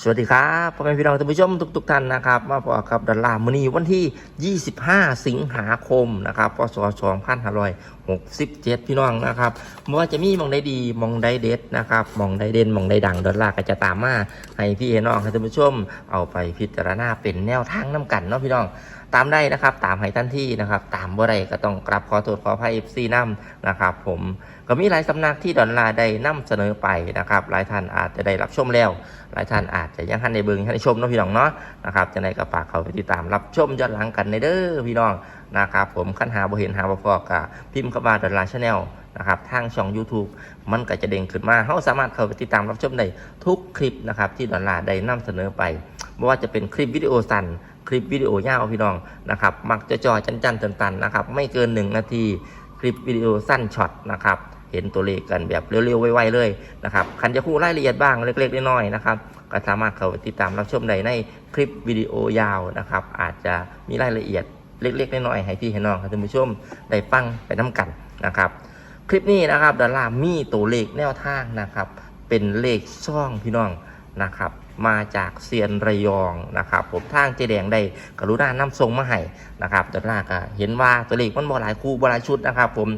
สวัสดีครับพ่อแม่พี่น้องท่านผู้ชมทุกๆท่านนะครับ มาพบกับดอลลาร์มนีวันที่ 25 สิงหาคมนะครับพศ2567 พี่น้องนะครับม่ว่าจะมีมองได้ดีมองได้เด็ดนะครับมองได้เด่นมองได้ดังดอลลาร์ก็จะตามมาให้พี่น้องท่านผู้ชมเอาไปพิจารณาเป็นแนวทางน้กันเนาะพี่น้อง ตามได้นะครับ ตามให้ทันที่นะครับ ตามบ่ได้ก็ต้องกราบขอโทษขออภัยเอฟซีน้ำนะครับ ผมก็มีหลายสำนักที่ดอนลาได้นำเสนอไปนะครับ หลายท่านอาจจะได้รับชมแล้ว หลายท่านอาจจะยังทันในเบิงทันในชมนะพี่น้องเนาะนะครับจะในกระฝากเขาไปติดตามรับชมย้อนหลังกันในเด้อพี่น้องนะครับผมขั้นหาบ่เห็นหาบ่พอกับพิมพ์เข้ามาดอนลาชาแนลนะครับทางช่อง YouTube มันก็จะเด้งขึ้นมาเฮาสามารถเข้าไปติดตามรับชมได้ทุกคลิปนะครับที่ดอนลาได้นำเสนอไป ไม่ว่าจะเป็นคลิปวิดีโอสั้นคลิปวิดีโอยาวพี่น้องนะครับ มักจะจอจันจันตันตันนะครับ ไม่เกิน 1 นาที คลิปวิดีโอสั้นช็อตนะครับ เห็นตัวเลขกันแบบเร็วๆ ไวๆ เลยนะครับคันจะคู่รายละเอียดบ้างเล็กๆ น้อยๆ นะครับก็สามารถเข้าไปติดตามรับชมได้ในคลิปวิดีโอยาวนะครับ อาจจะมีรายละเอียดเล็กๆ น้อยๆ ให้พี่ให้น้องครับท่านผู้ชมได้ฟังไปน้กันนะครับ คลิปนี้นะครับดอลลาร์มีตัวเลขแนวทางนะครับ เป็นเลขช่องพี่น้องนะครับ มาจากเซียนระยองนะครับผมทางเจแดงได้กรุณานำทรงมาให้นะครับดอลลาร์ก็เห็นว่าตัวเลขมันบ่หลายคู่บ่หลายชุดนะครับ ผม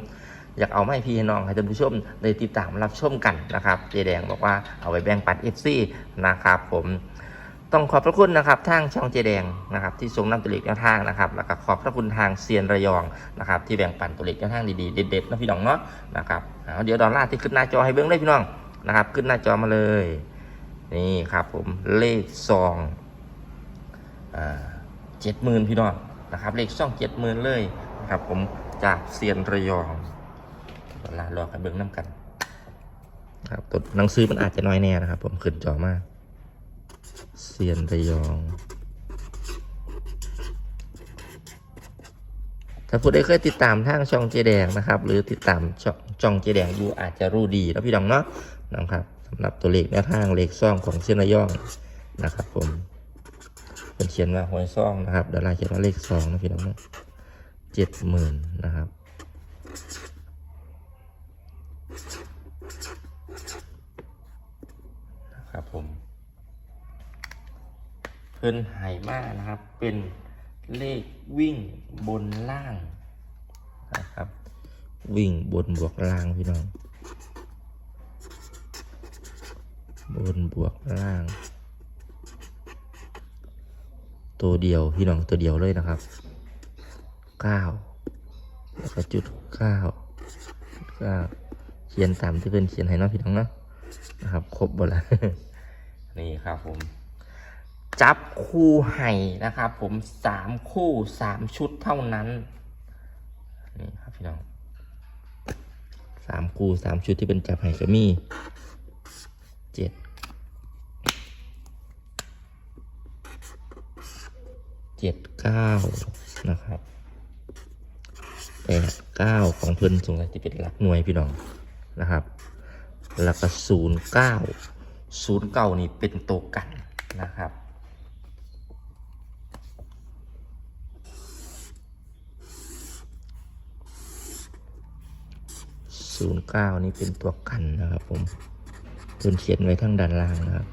อยากเอามาให้พี่น้องให้ท่านผู้ชมได้ติดตามรับชมกันนะครับเจแดงบอกว่าเอาไปแบ่งปันเอฟซีนะครับผมต้องขอบพระคุณนะครับทางช่องเจแดงนะครับที่ทรงนำตัวเลขแนวทางนะครับแล้วก็ขอบพระคุณทางเซียนระยองนะครับที่แบ่งปันตัวเลขแนวทางดีๆเด็ดๆนะพี่น้องเนาะนะครับเอาเดี๋ยวดอลลาร์ที่ขึ้นหน้าจอให้เบิ้งเลยพี่น้องนะครับขึ้นหน้าจอมาเลย นี่ครับผมเลขซองเจ็ดหมื่นพี่น้องนะครับ เลขซองเจ็ดหมื่นเลยนะครับผมจากเซียนระยองดอลารอกันเบิ้งน้ำกัน ครับตัวหนังสือมันอาจจะน้อยแน่นะครับ ผมขึ้นจอมากเซียนระยอง ถ้าผู้ใดเคยติดตามทางช่องเจแดงนะครับ หรือติดตามช่องเจแดงอยู่อาจจะรู้ดีแล้วพี่น้องเนาะนะครับ สำหรับตัวเลขแนวทางเลขซ่องของเส้นระย่องนะครับ ผมเป็นเขียนว่าหวยซ่องนะครับดาราเขียนว่าเลขสองนะพี่น้องเนะเจ็ดหมื่นนะครับนะครับผม เพิ่นไหมานะครับ เป็นเลขวิ่งบนล่างนะครับ วิ่งบนบวกล่างพี่น้อง บนบวกล่าง ตัวเดียวพี่น้องตัวเดียวเลยนะครับเก้าแล้วก็จุดเก้าเก้าเขียนตามที่เป็นเขียนให้น้องพี่น้องเนาะนะครับ ครบหมดแล้วนี่ครับผม จับคู่ให้นะครับผมสามคู่สามชุดเท่านั้นนี่ครับพี่น้องสามคู่สามชุดที่เป็นจับให้ก็มีเจ็ด เจ็ดเก้านะครับแปดเก้าของเพื่อนสงสัยที่เป็นหลักหน่วยพี่น้องนะครับแล้วก็ศูนย์เก้าศูนย์เก้านี่เป็นตัวกันนะครับศูนย์เก้านี่เป็นตัวกันนะครับผมเพิ่นเขียนไว้ทั้งด้านล่างนะครับ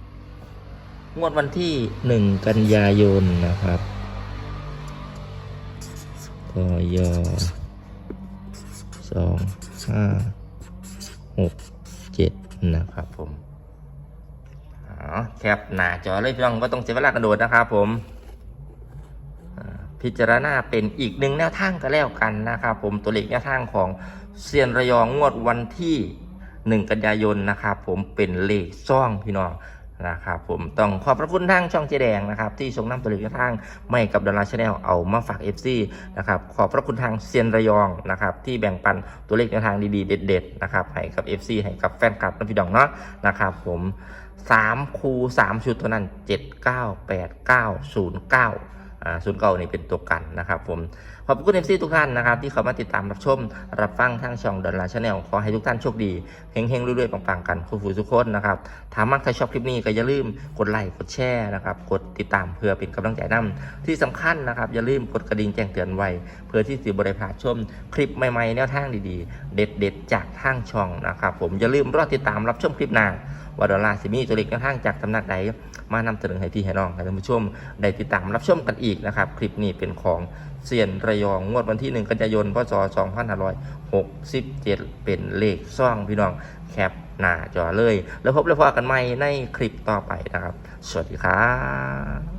งวดวันที่หนึ่งกันยายนนะครับ กยสองห้าหกเจ็ดนะครับผมอ๋อแคปหน้าจอเลยพี่น้องก็ต้องเสียเวลากระโดดนะครับผมพิจารณาเป็นอีกหนึ่งแนวทางก็แล้วกันนะครับผมตัวเลขแนวทางของเซียนระยองงวดวันที่ 1 กันยายนนะครับผมเป็นเลขซ่องพี่น้อง นะครับผมต้องขอบพระคุณทางช่องเจแดงนะครับที่ส่งน้ำตัวเลขแนวทางไม่กับดอลลาร์ชาแนลเอามาฝาก FC นะครับขอบพระคุณทางเซียนระยองนะครับที่แบ่งปันตัวเลขแนวทางดีๆ เด็ดๆนะครับให้กับ FC ให้กับแฟนคลับนะพี่ดองเนาะนะครับผม3คู3ชุดเท่านั้น 7 9 8 9 0 9 ศูนย์เก่านี่เป็นตัวกันนะครับผมขอบคุณเอฟซีทุกท่านนะครับที่เข้ามาติดตามรับชม รับฟังทางช่องดอลลาร์ชาแนลขอให้ทุกท่านโชคดีเฮงๆรวยๆปังๆกันคู่ฟูทุกคนนะครับถ้ามักถ้าชอบคลิปนี้ก็อย่าลืมกดไลค์กดแชร์นะครับกดติดตามเพื่อเป็นกำลังใจนำที่สำคัญนะครับอย่าลืมกดกระดิ่งแจ้งเตือนไว้ เพื่อที่สิบริพาชมคลิปใหม่ๆแนวทางดีๆ เด็ดๆจากทางช่องนะครับผมอย่าลืมรอติดตามรับชมคลิปหน้า ว่าดอลลาร์สิมีตัวเลขแนวทางจากสำนักใดมานำเสนอให้พี่ให้น้องให้ท่านผู้ชมได้ติดตามรับชมกันอีกนะครับ คลิปนี้เป็นของเซียนระยองงวดวันที่ 1 กันยายนพศ2567 เป็นเลขซ่องพี่น้องแคปหน้าจอเลย แล้วพบแล้วพอกันใหม่ในคลิปต่อไปนะครับ สวัสดีครับ